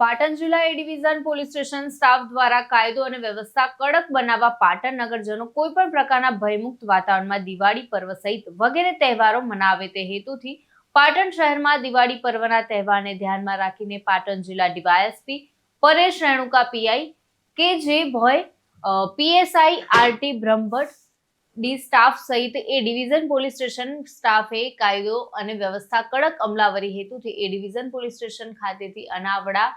પાટણ જિલ્લા A division police station staff દ્વારા કાયદો અને વ્યવસ્થા કડક બનાવવા પાટણ નગરજનો કોઈ પણ પ્રકારના ભયમુક્ત વાતાવરણમાં દિવાળી પર્વ સહિત વગેરે તહેવારો મનાવે તે હેતુથી પાટણ શહેરમાં દિવાળી પર્વના તહેવારને ધ્યાનમાં રાખીને પાટણ જિલ્લા DYSP Paresh Renuka PI K J Bhoi PSI RT Brahmbhatt D staff સહિત એ ડિવિઝન પોલીસ સ્ટેશન સ્ટાફે કાયદો અને વ્યવસ્થા કડક અમલાવરી હેતુથી એ ડિવિઝન પોલીસ સ્ટેશન ખાતેથી અનાવડા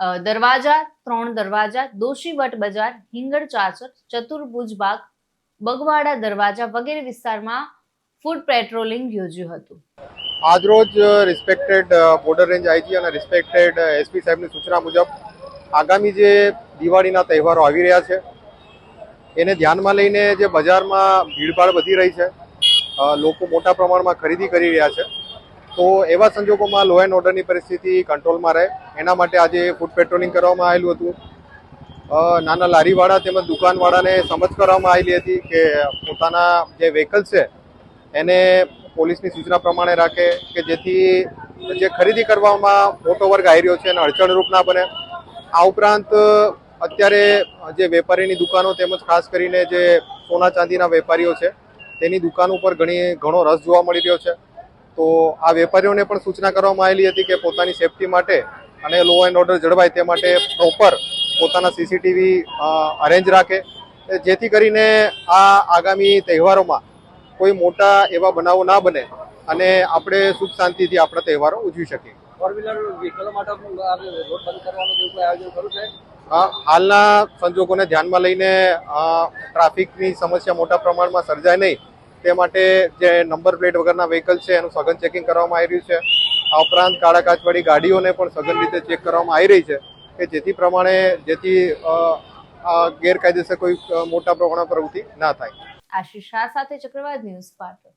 દરવાજા, ત્રણ દરવાજા દોશીવટ બજાર, હિંગળ ચાચર ચતુર્ભુજ બાગ, બગવાડા દરવાજા વગેરે વિસ્તારમાં ફૂડ પેટ્રોલિંગ યોજ્યું હતું. આજરોજ રિસ્પેક્ટેડ બોર્ડર રેન્જ આઈજી અને રિસ્પેક્ટેડ એસપી સાહેબની સૂચના મુજબ આગામી જે દિવાળીના તહેવારો આવી રહ્યા છે, એને ધ્યાનમાં લઈને જે બજારમાં ભીડભાડ વધી રહી છે લોકો મોટા પ્રમાણમાં ખરીદી કરી રહ્યા છે, તો એવા સંજોગોમાં લો એન્ડ ઓર્ડરની પરિસ્થિતિ કંટ્રોલમાં રહે. એના માટે આજે ફૂડ પેટ્રોલિંગ કરવામાં આવેલું હતું. નાના લારીવાળા તેમજ દુકાનવાળાને સમજ કરવામાં આવેલી હતી કે પોતાના જે વ્હીકલ છે, એને પોલીસની સૂચના પ્રમાણે રાખે કે જેથી જે ખરીદી કરવામાં મોટો વર્ગ આવી રહ્યો છે એને અડચણરૂપ ના બને. આ ઉપરાંત, અત્યારે જે વેપારીની દુકાનો તેમજ ખાસ કરીને જે સોના ચાંદીના વેપારીઓ છે, તેની દુકાન ઉપર ઘણી, ઘણો રસ જોવા મળી રહ્યો છે. તો આ વેપારીઓને પણ સૂચના કરવામાં આવેલી હતી કે પોતાની સેફટી માટે અને લો એન્ડ ઓર્ડર જળવાય તે માટે પ્રોપર પોતાના સીસીટીવી અરેન્જ રાખે. જેથી કરીને આ આગામી તહેવારોમાં કોઈ મોટા એવા બનાવો ના બને અને આપણે સુખ શાંતિથી આપણા તહેવારો ઉજવી શકીએ. ફોર વ્હીલર વ્હીકલો માટે રોડ બંધ કરવાનું જેવું કોઈ આયોજન ખરું છે? હાલના સંજોગોને ધ્યાનમાં લઈને ટ્રાફિકની સમસ્યા મોટા પ્રમાણમાં સર્જાય નહીં. તે માટે જે નંબર પ્લેટ વગરના વ્હીકલ છે એનું સઘન ચેકિંગ કરવામાં આવી રહ્યું છે. આ ઉપરાંત કાળા કાચવાળી ગાડીઓને પણ સઘન રીતે ચેક કરવામાં આવી રહી છે કે જેથી પ્રમાણે, જેથી ગેરકાયદેસર કોઈ મોટા પ્રમાણમાં પ્રવૃત્તિ ના થાય. આશિષ શાહ સાથે ચક્રવાત ન્યૂઝ પાટણ.